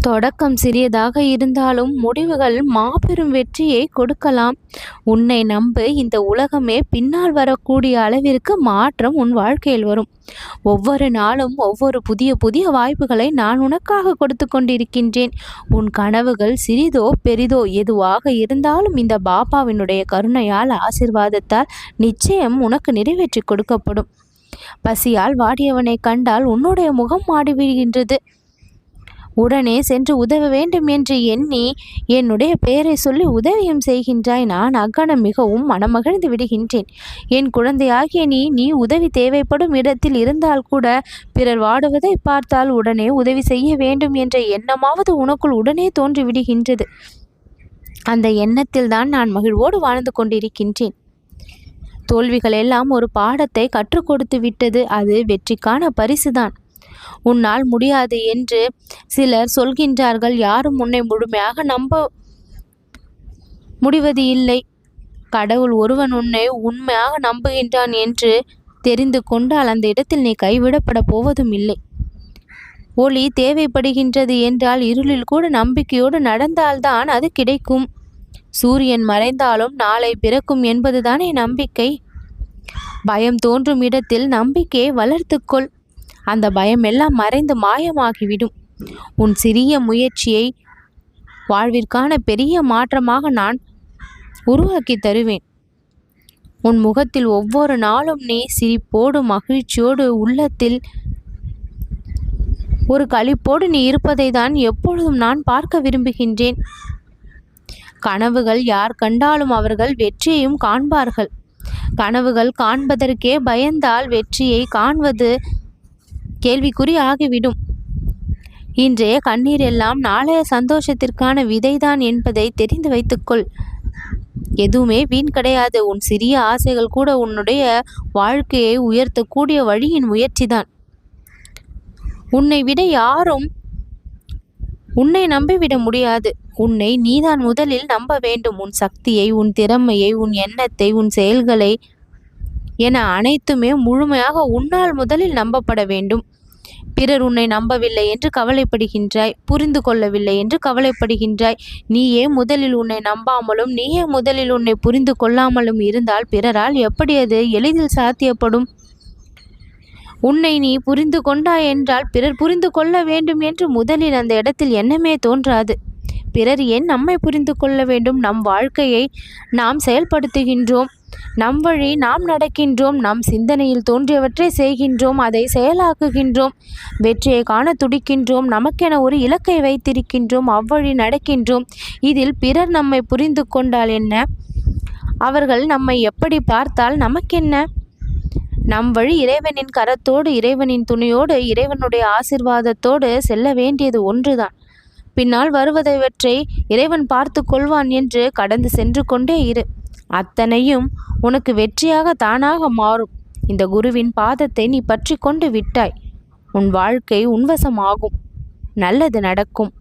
தொடக்கம் சிறியதாக இருந்தாலும் முடிவுகள் மாபெரும் வெற்றியை கொடுக்கலாம். உன்னை நம்பு இந்த உலகமே பின்னால் வரக்கூடிய அளவிற்கு மாற்றம் உன் வாழ்க்கையில் வரும். ஒவ்வொரு நாளும் ஒவ்வொரு புதிய புதிய வாய்ப்புகளை நான் உனக்காக கொடுத்து கொண்டிருக்கின்றேன். உன் கனவுகள் சிறிதோ பெரிதோ எதுவாக இருந்தாலும் இந்த பாபாவினுடைய கருணையால் ஆசிர்வாதத்தால் நிச்சயம் உனக்கு நிறைவேற்றி கொடுக்கப்படும். பசியால் வாடியவனை கண்டால் உன்னுடைய முகம் மாடிவிடுகின்றது. உடனே சென்று உதவ வேண்டும் என்று எண்ணி என்னுடைய பெயரை சொல்லி உதவியும் செய்கின்றாய். நான் அக்கணம் மிகவும் மனமகிழ்ந்து விடுகின்றேன். என் குழந்தையாகிய நீ நீ உதவி தேவைப்படும் இடத்தில் இருந்தால் கூட பிறர் வாடுவதை பார்த்தால் உடனே உதவி செய்ய வேண்டும் என்ற எண்ணமாவது உனக்குள் உடனே தோன்றி விடுகின்றது. அந்த எண்ணத்தில் தான் நான் மகிழ்வோடு வாழ்ந்து கொண்டிருக்கின்றேன். தோல்விகள் எல்லாம் ஒரு பாடத்தை கற்றுக் கொடுத்து விட்டது. அது வெற்றிக்கான பரிசுதான். உன்னால் முடியாது என்று சிலர் சொல்கின்றார்கள். யாரும் உன்னை முழுமையாக நம்ப முடிவது இல்லை. கடவுள் ஒருவன் உன்னை உண்மையாக நம்புகின்றான் என்று தெரிந்து கொண்டால் அந்த இடத்தில் நீ கைவிடப்பட போவதும் இல்லை. ஒளி தேவைப்படுகின்றது என்றால் இருளில் கூட நம்பிக்கையோடு நடந்தால்தான் அது கிடைக்கும். சூரியன் மறைந்தாலும் நாளை பிறக்கும் என்பதுதானே நம்பிக்கை. பயம் தோன்றும் இடத்தில் நம்பிக்கையை வளர்த்துக்கொள். அந்த பயம் எல்லாம் மறைந்து மாயமாகிவிடும். உன் சிறிய முயற்சியை வாழ்விற்கான பெரிய மாற்றமாக நான் உருவாக்கி தருவேன். உன் முகத்தில் ஒவ்வொரு நாளும் நீ சிரிப்போடு மகிழ்ச்சியோடு உள்ளத்தில் ஒரு களிப்போடு நீ இருப்பதை தான் எப்பொழுதும் நான் பார்க்க விரும்புகின்றேன். கனவுகள் யார் கண்டாலும் அவர்கள் வெற்றியையும் காண்பார்கள். கனவுகள் காண்பதற்கே பயந்தால் வெற்றியை காண்பது கேள்விக்குறி ஆகிவிடும். இன்றைய கண்ணீர் எல்லாம் நாளைய சந்தோஷத்திற்கான விதைதான் என்பதை தெரிந்து வைத்துக்கொள். எதுவுமே வீண் கிடையாது. உன் சிறிய ஆசைகள் கூட உன்னுடைய வாழ்க்கையை உயர்த்தக்கூடிய வழியின் முயற்சிதான். உன்னை விட யாரும் உன்னை நம்பிவிட முடியாது. உன்னை நீதான் முதலில் நம்ப வேண்டும். உன் சக்தியை உன் திறமையை உன் எண்ணத்தை உன் செயல்களை என அனைத்துமே முழுமையாக உன்னால் முதலில் நம்பப்பட வேண்டும். பிறர் உன்னை நம்பவில்லை என்று கவலைப்படுகின்றாய் புரிந்து கொள்ளவில்லை என்று கவலைப்படுகின்றாய். நீயே முதலில் உன்னை நம்பாமலும் நீயே முதலில் உன்னை புரிந்து கொள்ளாமலும் இருந்தால் பிறரால் எப்படி அது எளிதில் சாத்தியப்படும்? உன்னை நீ புரிந்து கொண்டாய் என்றால் பிறர் புரிந்து கொள்ள வேண்டும் என்று முதலில் அந்த இடத்தில் எண்ணமே தோன்றாது. பிறர் ஏன் நம்மை புரிந்து கொள்ள வேண்டும்? நம் வாழ்க்கையை நாம் செயல்படுத்துகின்றோம். நம் வழி நாம் நடக்கின்றோம். நம் சிந்தனையில் தோன்றியவற்றை செய்கின்றோம். அதை செயலாக்குகின்றோம். வெற்றியை காண துடிக்கின்றோம். நமக்கென ஒரு இலக்கை வைத்திருக்கின்றோம். அவ்வழி நடக்கின்றோம். இதில் பிறர் நம்மை புரிந்து கொண்டால் என்ன? அவர்கள் நம்மை எப்படி பார்த்தால் நமக்கென்ன? நம் வழி இறைவனின் கரத்தோடு இறைவனின் துணையோடு இறைவனுடைய ஆசிர்வாதத்தோடு செல்ல வேண்டியது ஒன்றுதான். பின்னால் வருவதைவற்றை இறைவன் பார்த்து கொள்வான் என்று கடந்து சென்று கொண்டே இரு. அத்தனையும் உனக்கு வெற்றியாக தானாக மாறும். இந்த குருவின் பாதத்தை நீ பற்றி கொண்டு விட்டாய். உன் வாழ்க்கை உன்வசமாகும். நல்லது நடக்கும்.